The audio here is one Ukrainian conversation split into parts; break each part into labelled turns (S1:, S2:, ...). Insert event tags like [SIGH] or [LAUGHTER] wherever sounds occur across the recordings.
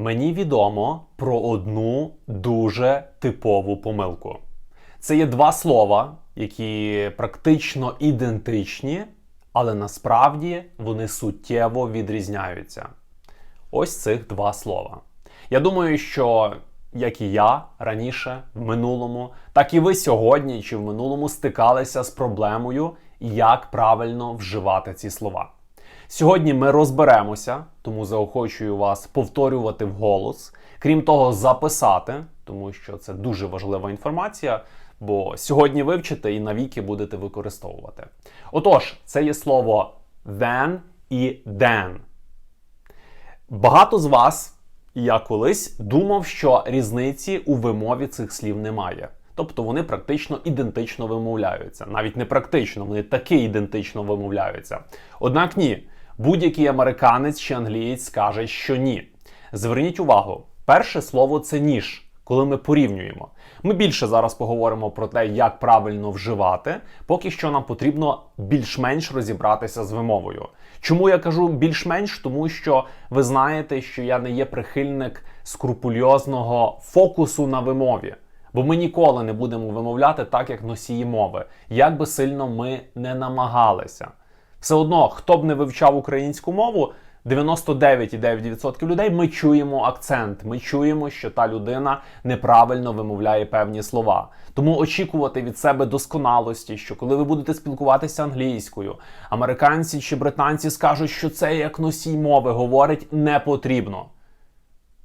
S1: Мені відомо про одну дуже типову помилку. Це є два слова, які практично ідентичні, але насправді вони суттєво відрізняються. Ось цих два слова. Я думаю, що як і я раніше в минулому, так і ви сьогодні чи в минулому стикалися з проблемою, як правильно вживати ці слова. Сьогодні ми розберемося, тому заохочую вас повторювати вголос. Крім того, записати, тому що це дуже важлива інформація, бо сьогодні вивчите і навіки будете використовувати. Отож, це є слово then і then. Багато з вас, я колись, думав, що різниці у вимові цих слів немає. Тобто вони практично ідентично вимовляються. Навіть не практично, вони таки ідентично вимовляються. Однак ні, будь-який американець чи англієць скаже, що ні. Зверніть увагу, перше слово це ніж, коли ми порівнюємо. Ми більше зараз поговоримо про те, як правильно вживати, поки що нам потрібно більш-менш розібратися з вимовою. Чому я кажу більш-менш? Тому що ви знаєте, що я не є прихильник скрупульозного фокусу на вимові. Бо ми ніколи не будемо вимовляти так, як носії мови, як би сильно ми не намагалися. Все одно, хто б не вивчав українську мову, 99,9% людей ми чуємо акцент. Ми чуємо, що та людина неправильно вимовляє певні слова. Тому очікувати від себе досконалості, що коли ви будете спілкуватися англійською, американці чи британці скажуть, що це як носій мови говорить, не потрібно.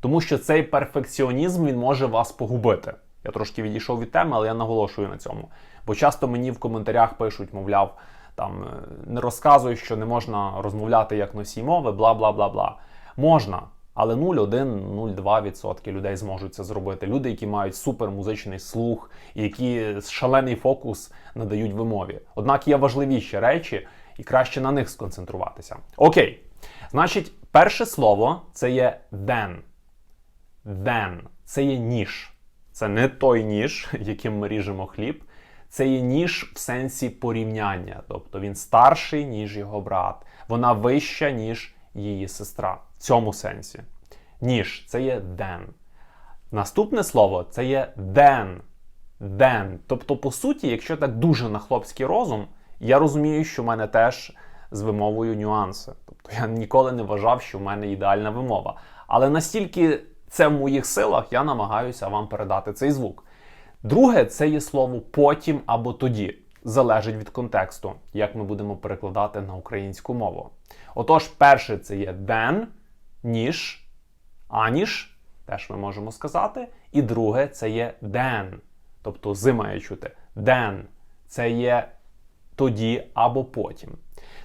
S1: Тому що цей перфекціонізм він може вас погубити. Я трошки відійшов від теми, але я наголошую на цьому. Бо часто мені в коментарях пишуть, мовляв, там е, не розказуй, що не можна розмовляти як носій мови, бла бла бла бла. Можна, але 0,1-0,2% людей зможуть це зробити. Люди, які мають супермузичний слух, які шалений фокус надають вимові. Однак є важливіші речі, і краще на них сконцентруватися. Окей, значить, перше слово це є then. Then. Це є ніж. Це не той ніж, [LAUGHS] яким ми ріжемо хліб. Це є ніж в сенсі порівняння. Тобто він старший, ніж його брат. Вона вища, ніж її сестра. В цьому сенсі. Ніж це є then. Наступне слово це є then. Then. Тобто, по суті, якщо так дуже на хлопський розум, я розумію, що в мене теж з вимовою нюанси. Тобто я ніколи не вважав, що в мене ідеальна вимова. Але настільки це в моїх силах, я намагаюся вам передати цей звук. Друге, це є слово потім або тоді. Залежить від контексту, як ми будемо перекладати на українську мову. Отож, перше це є then, ніж, аніж, теж ми можемо сказати. І друге це є then. Тобто з має чути. Then. Це є тоді або потім.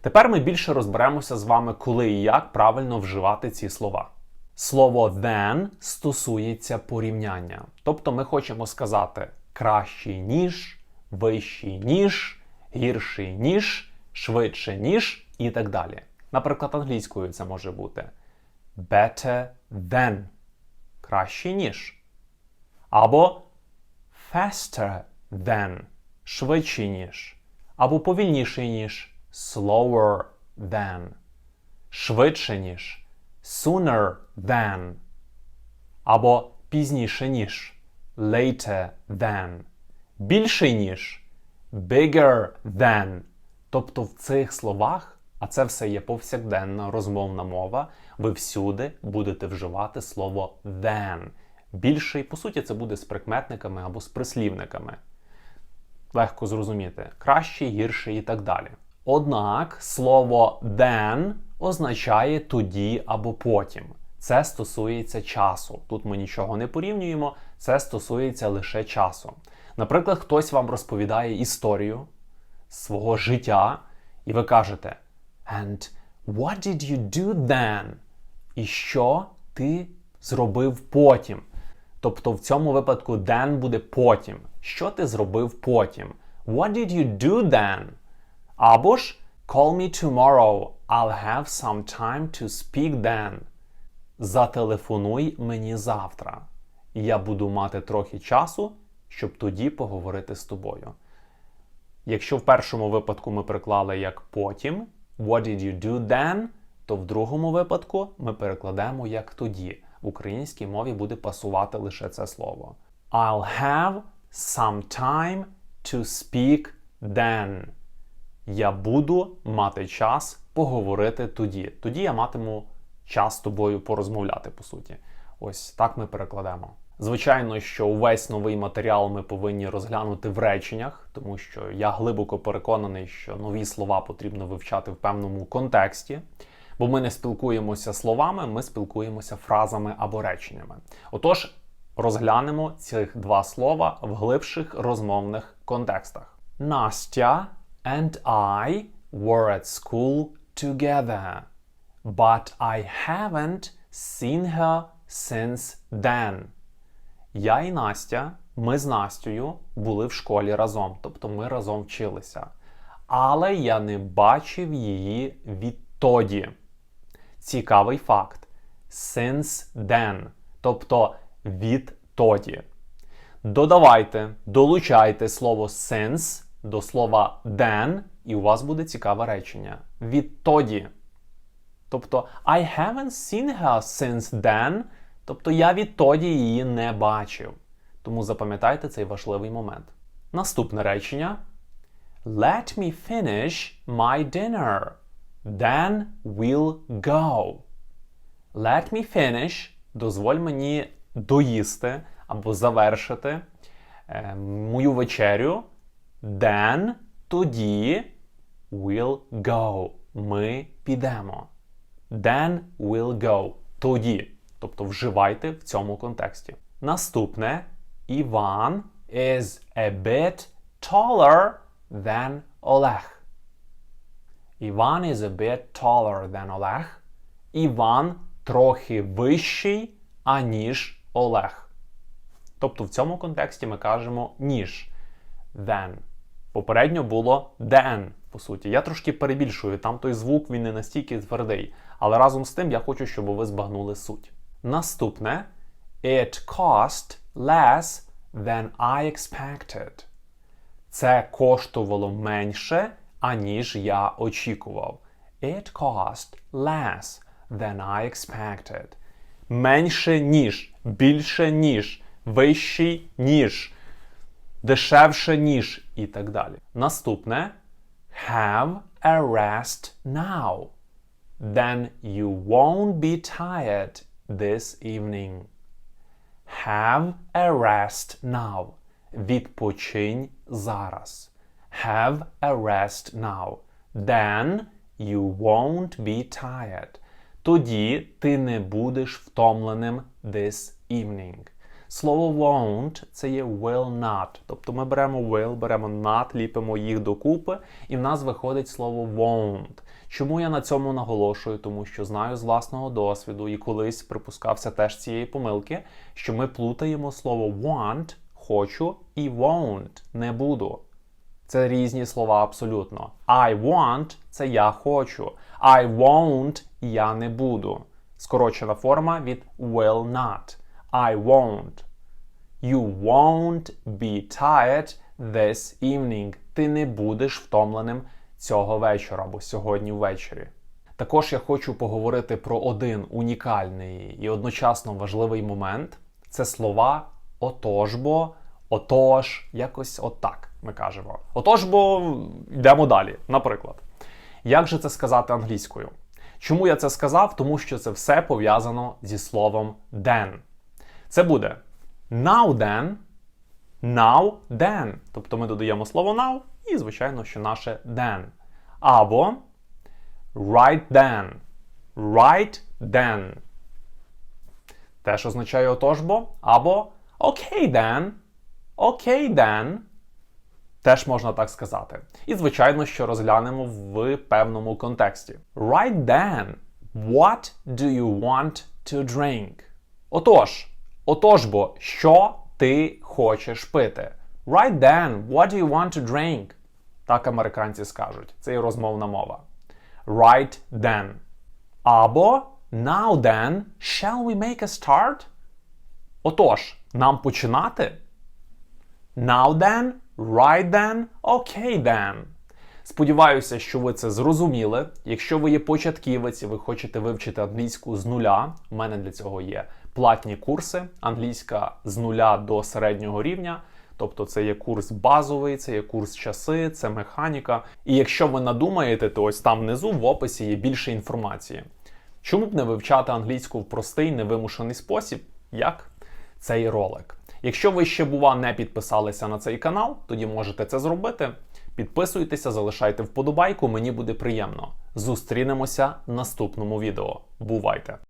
S1: Тепер ми більше розберемося з вами, коли і як правильно вживати ці слова. Слово then стосується порівняння. Тобто ми хочемо сказати кращий ніж, вищий ніж, гірший ніж, швидше ніж і так далі. Наприклад, англійською це може бути better than кращий ніж. Або faster than швидший ніж. Або повільніший ніж slower than швидше ніж sooner than або пізніше ніж later than, більший ніж bigger than. Тобто в цих словах, а це все є повсякденна розмовна мова, ви всюди будете вживати слово than. Більший, по суті, це буде з прикметниками або з прислівниками. Легко зрозуміти, кращий, гірший і так далі. Однак слово then означає тоді або потім. Це стосується часу. Тут ми нічого не порівнюємо, це стосується лише часу. Наприклад, хтось вам розповідає історію свого життя, і ви кажете And what did you do then? І що ти зробив потім? Тобто в цьому випадку then буде потім. Що ти зробив потім? What did you do then? Або ж Call me tomorrow. I'll have some time to speak then. Зателефонуй мені завтра. Я буду мати трохи часу, щоб тоді поговорити з тобою. Якщо в першому випадку ми приклали як потім, what did you do then, то в другому випадку ми перекладемо як тоді. в українській мові буде пасувати лише це слово. I'll have some time to speak then. Я буду мати час поговорити тоді. Тоді я матиму час з тобою порозмовляти, по суті. Ось так ми перекладемо. Звичайно, що увесь новий матеріал ми повинні розглянути в реченнях, тому що я глибоко переконаний, що нові слова потрібно вивчати в певному контексті, бо ми не спілкуємося словами, ми спілкуємося фразами або реченнями. Отож, розглянемо цих два слова в глибших розмовних контекстах. Настя and I were at school together, but I haven't seen her since then. Я і Настя, ми з Настю були в школі разом, тобто ми разом вчилися. Але я не бачив її відтоді. Цікавий факт. Since then, тобто відтоді. Додавайте, долучайте слово since до слова then, і у вас буде цікаве речення. Відтоді. Тобто I haven't seen her since then. Тобто я відтоді її не бачив. Тому запам'ятайте цей важливий момент. Наступне речення. Let me finish my dinner. Then we'll go. Let me finish. Дозволь мені доїсти або завершити е, мою вечерю. Then тоді we'll go. Ми підемо. Then we'll go. Тоді. Тобто вживайте в цьому контексті. Наступне Іван is a bit taller than Олег. Іван is a bit taller than Олег. Іван трохи вищий, аніж Олег. Тобто в цьому контексті ми кажемо ніж than. Попередньо було than, по суті. Я трошки перебільшую, там той звук він не настільки твердий. Але разом з тим я хочу, щоб ви збагнули суть. Наступне It cost less than I expected. Це коштувало менше, аніж я очікував. It cost less than I expected. Менше ніж, більше ніж, вищий ніж, дешевше ніж і так далі. Наступне Have a rest now. Then you won't be tired this evening. Have a rest now. Відпочинь зараз. Have a rest now. Then you won't be tired. Тоді ти не будеш втомленим this evening. Слово won't це є will not. Тобто ми беремо will, беремо not, ліпимо їх докупи, і в нас виходить слово won't. Чому я на цьому наголошую? Тому що знаю з власного досвіду і колись припускався теж цієї помилки, що ми плутаємо слово want, хочу, і won't не буду. Це різні слова абсолютно. I want це я хочу. I won't я не буду. Скорочена форма від will not. I won't. You won't be tired this evening. Ти не будеш втомленим цього вечора або сьогодні ввечері. Також я хочу поговорити про один унікальний і одночасно важливий момент це слова отож бо, отож, якось отак ми кажемо. Отож бо йдемо далі. Наприклад, як же це сказати англійською? Чому я це сказав? Тому що це все пов'язано зі словом then. Це буде now then, now then. Тобто ми додаємо слово now і, звичайно, що наше then. Або right then. Right then. Теж означає отож бо. Або okay then. Okay then. Теж можна так сказати. І, звичайно, що розглянемо в певному контексті. Right then. What do you want to drink? Отож, отож бо, що ти хочеш пити? Right then, what do you want to drink? Так американці скажуть. Це і розмовна мова. Right then. Або now then, shall we make a start? Отож, нам починати? Now then, right then, okay then. Сподіваюся, що ви це зрозуміли. Якщо ви є початківець і ви хочете вивчити англійську з нуля, у мене для цього є платні курси англійська з нуля до середнього рівня. Тобто це є курс базовий, це є курс часи, це механіка. І якщо ви надумаєте, то ось там внизу в описі є більше інформації. Чому б не вивчати англійську в простий невимушений спосіб, як цей ролик? Якщо ви ще бува не підписалися на цей канал, тоді можете це зробити. Підписуйтеся, залишайте вподобайку, мені буде приємно. Зустрінемося в наступному відео. Бувайте!